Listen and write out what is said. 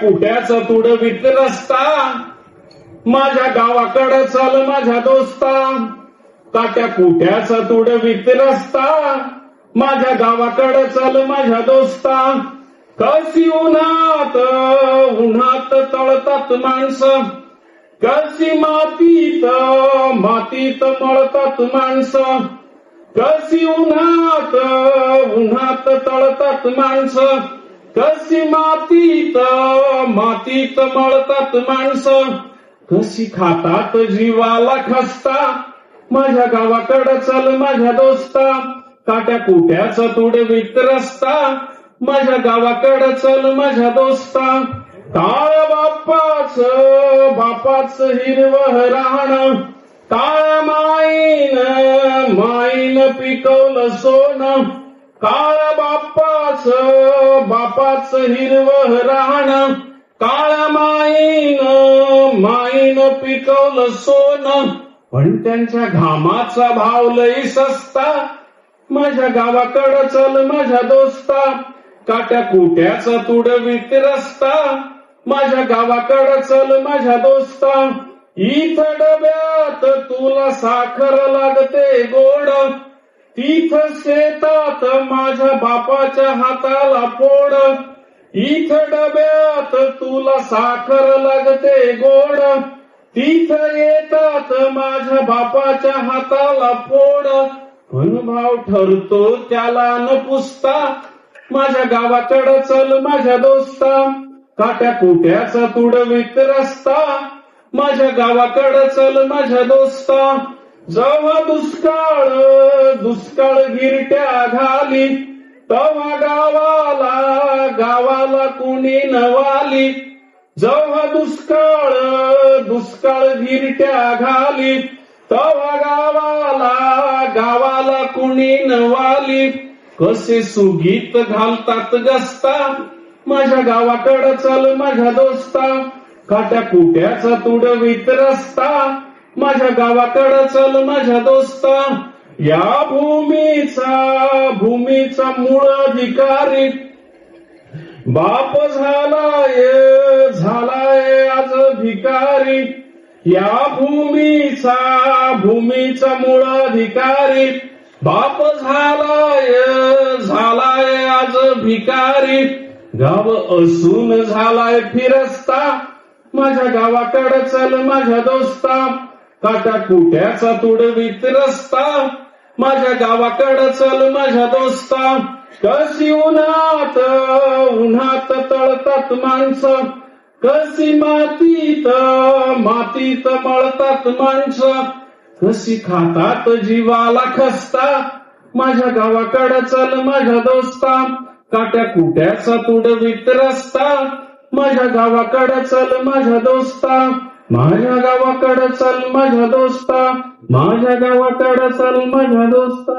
कुट्याचा तुडवीत रस्ता? माझ्या गावाकडं चाल माझ्या दोस्ता. काट्या कुट्याचा तुडवीत रस्ता? माझ्या गावाकडं चाल माझ्या दोस्ता. कशी उन्हात उन्हात तळतात माणसं. कशी मातीत मातीत मळतात माणसं. कशी उन्हात उन्हात तळतात माणसं. कशी मातीत मातीत मळतात माणसं. कशी खातात जीवाला खसता माझ्या गावाकडं चल माझ्या दोस्ता. काट्या कुट्याचा तुडवीत रस्ता माझ्या गावाकडं चल माझ्या दोस्ता. काळ बाप्पाच बापाच हिरव राहण. काळ माईन माईन पिकवलं सोनं. काळ बाप्पाच बापाच हिरव राहणं. काळ माईन माईन पिकवलं सोनं. पण त्यांच्या घामाचा भाव लई सस्ता. माझ्या गावाकडं चल माझ्या दोस्ता. काट्या कुट्याचा तुडवीत रस्ता माझ्या गावाकडं चल माझ्या दोस्ता. इथं डब्यात तुला साखर लागते गोड. तिथ शेतात माझ्या बापाच्या हाताला फोड. इथं डब्यात तुला साखर लागते गोड. तिथं येतात माझ्या बापाच्या हाताला फोड. पण भाव ठरतो त्याला न पुसता. माझ्या गावाकडं चल माझ्या दोस्ता. काट्या कुट्याचा तुडवीत रस्ता. माझ्या गावाकडं चल माझ्या दोस्ता. जेव्हा दुष्काळ दुष्काळ गिरट्या घाली तेव्हा गावाला गावाला कुणी नवाली. जेव्हा दुष्काळ दुष्काळ गिरट्या घाली तेव्हा गावाला गावाला कुणी नवाली. कसे सुगीत घालतात गस्ता माझ्या गावाकडं चल माझ्या दोस्ता. काट्या कुट्याचा तुडवीत रस्ता. माझ्या गावाकडं चल माझ्या दोस्ता. या भूमीचा भूमीचा मूळ अधिकारी. बाप झालाय झालाय आज भिकारी. या भूमीचा भूमीचा मूळ अधिकारी. बाप झालाय झालाय आज भिकारी. गाव असून झालाय फिरस्ता. माझ्या गावाकडं चल माझ्या दोस्ता. काटा कुट्याचा तुडवीत रस्ता माझ्या गावाकडं चल माझ्या दोस्ता. कशी उन्हात उन्हात तळतात माणसं. कशी मातीत मातीत मळतात माणसं. कशी खातात जीवाला खसता. माझ्या गावाकडं चल माझ्या दोस्ता. काट्या कुट्याचा तुडवीत रस्ता माझ्या गावाकडं चल माझ्या दोस्ता. माझ्या गावाकडे चल माझ्या दोस्ता माझ्या गावाकडे चल माझ्या दोस्ता